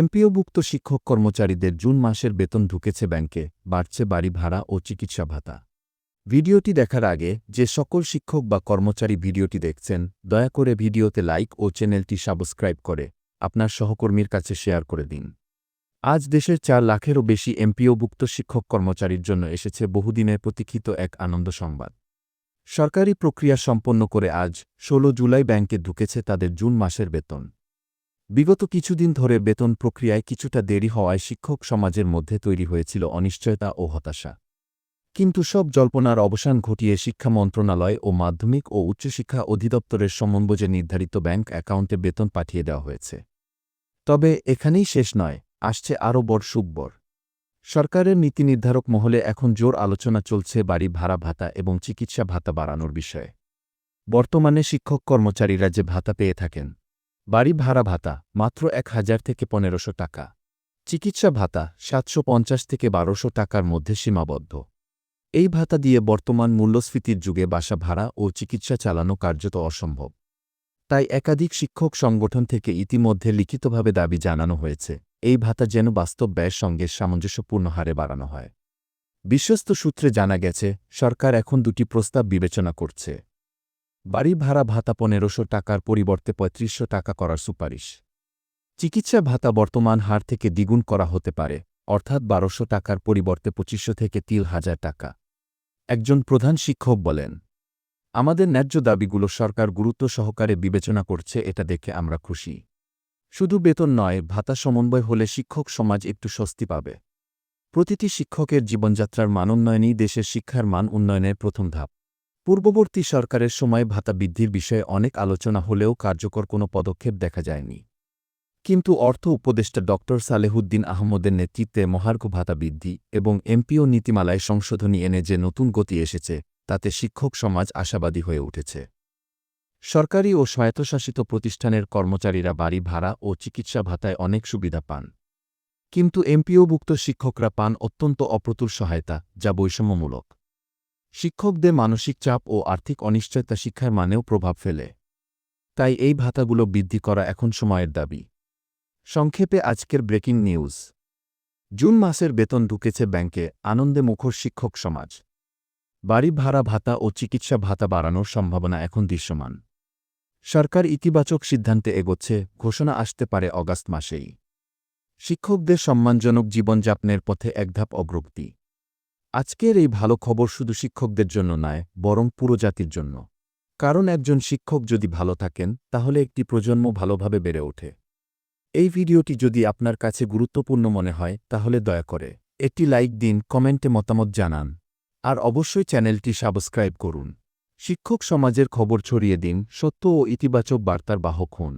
এমপিওভুক্ত শিক্ষক কর্মচারীদের জুন মাসের বেতন ঢুকেছে ব্যাংকে, বাড়ছে বাড়ি ভাড়া ও চিকিৎসা ভাতা। ভিডিওটি দেখার আগে, যে সকল শিক্ষক বা কর্মচারী ভিডিওটি দেখছেন, দয়া করে ভিডিওতে লাইক ও চ্যানেলটি সাবস্ক্রাইব করে, আপনার সহকর্মীর কাছে শেয়ার করে দিন। আজ দেশের চার লাখেরও বেশি এমপিওভুক্ত শিক্ষক কর্মচারীর জন্য এসেছে বহুদিনের প্রতীক্ষিত এক আনন্দ সংবাদ। সরকারি প্রক্রিয়া সম্পন্ন করে আজ ১৬ জুলাই ব্যাংকে ঢুকেছে তাদের জুন মাসের বেতন। বিগত কিছুদিন ধরে বেতন প্রক্রিয়ায় কিছুটা দেরি হওয়ায় শিক্ষক সমাজের মধ্যে তৈরি হয়েছিল অনিশ্চয়তা ও হতাশা। কিন্তু সব জল্পনার অবসান ঘটিয়ে শিক্ষা মন্ত্রণালয় ও মাধ্যমিক ও উচ্চশিক্ষা অধিদপ্তরের সমন্বয়ে নির্ধারিত ব্যাংক অ্যাকাউন্টে বেতন পাঠিয়ে দেওয়া হয়েছে। তবে এখানেই শেষ নয়, আসছে আরও বড় সুখবর। সরকারের নীতি নির্ধারক মহলে এখন জোর আলোচনা চলছে বাড়ি ভাড়া ভাতা এবং চিকিৎসা ভাতা বাড়ানোর বিষয়ে। বর্তমানে শিক্ষক কর্মচারীরা যে ভাতা পেয়ে থাকেন বাড়ি ভাড়া ভাতা, মাত্র এক হাজার থেকে পনেরোশো টাকা। চিকিৎসা ভাতা, সাতশো পঞ্চাশ থেকে বারোশো টাকার মধ্যে সীমাবদ্ধ। এই ভাতা দিয়ে বর্তমান মূল্যস্ফীতির যুগে বাসা ভাড়া ও চিকিৎসা চালানো কার্যত অসম্ভব। তাই একাধিক শিক্ষক সংগঠন থেকে ইতিমধ্যে লিখিতভাবে দাবি জানানো হয়েছে, এই ভাতা যেন বাস্তব ব্যয়ের সঙ্গে সামঞ্জস্যপূর্ণ হারে বাড়ানো হয়। বিশ্বস্ত সূত্রে জানা গেছে, সরকার এখন দুটি প্রস্তাব বিবেচনা করছে। বাড়ি ভাড়া ভাতা পনেরোশো টাকার পরিবর্তে পঁয়ত্রিশশো টাকা করার সুপারিশ। চিকিৎসা ভাতা বর্তমান হার থেকে দ্বিগুণ করা হতে পারে, অর্থাৎ বারোশো টাকার পরিবর্তে পঁচিশশো থেকে তিল হাজার টাকা। একজন প্রধান শিক্ষক বলেন, আমাদের ন্যায্য দাবিগুলো সরকার গুরুত্ব সহকারে বিবেচনা করছে, এটা দেখে আমরা খুশি। শুধু বেতন নয়, ভাতা সমন্বয় হলে শিক্ষক সমাজ একটু স্বস্তি পাবে। প্রতিটি শিক্ষকের জীবনযাত্রার মান উন্নয়নই দেশের শিক্ষার মান উন্নয়নের প্রথম ধাপ। পূর্ববর্তী সরকারের সময় ভাতা বৃদ্ধির বিষয়ে অনেক আলোচনা হলেও কার্যকর কোনো পদক্ষেপ দেখা যায়নি। কিন্তু অর্থ উপদেষ্টা ড. সালেহুদ্দিন আহমদের নেতৃত্বে মহার্ঘ ভাতা বৃদ্ধি এবং এমপিও নীতিমালায় সংশোধনী এনে যে নতুন গতি এসেছে, তাতে শিক্ষক সমাজ আশাবাদী হয়ে উঠেছে। সরকারি ও স্বায়ত্তশাসিত প্রতিষ্ঠানের কর্মচারীরা বাড়ি ভাড়া ও চিকিৎসা ভাতায় অনেক সুবিধা পান। কিন্তু এমপিওভুক্ত শিক্ষকরা পান অত্যন্ত অপ্রতুল সহায়তা, যা বৈষম্যমূলক। শিক্ষকদের মানসিক চাপ ও আর্থিক অনিশ্চয়তা শিক্ষার মানেও প্রভাব ফেলে। তাই এই ভাতাগুলো বৃদ্ধি করা এখন সময়ের দাবি। সংক্ষেপে আজকের ব্রেকিং নিউজ। জুন মাসের বেতন ঢুকেছে ব্যাংকে, আনন্দে মুখর শিক্ষক সমাজ। বাড়ি ভাড়া ভাতা ও চিকিৎসা ভাতা বাড়ানোর সম্ভাবনা এখন দৃশ্যমান। সরকার ইতিবাচক সিদ্ধান্তে এগোচ্ছে, ঘোষণা আসতে পারে অগাস্ট মাসেই। শিক্ষকদের সম্মানজনক জীবনযাপনের পথে একধাপ অগ্রগতি। আজকের এই ভালো খবর শুধু শিক্ষকদের জন্য নয়, বরং পুরো জাতির জন্য। কারণ একজন শিক্ষক যদি ভালো থাকেন, তাহলে একটি প্রজন্ম ভালোভাবে বেড়ে ওঠে। এই ভিডিওটি যদি আপনার কাছে গুরুত্বপূর্ণ মনে হয়, তাহলে দয়া করে একটি লাইক দিন, কমেন্টে মতামত জানান। আর অবশ্যই চ্যানেলটি সাবস্ক্রাইব করুন। শিক্ষক সমাজের খবর ছড়িয়ে দিন, সত্য ও ইতিবাচক বার্তার বাহক হন।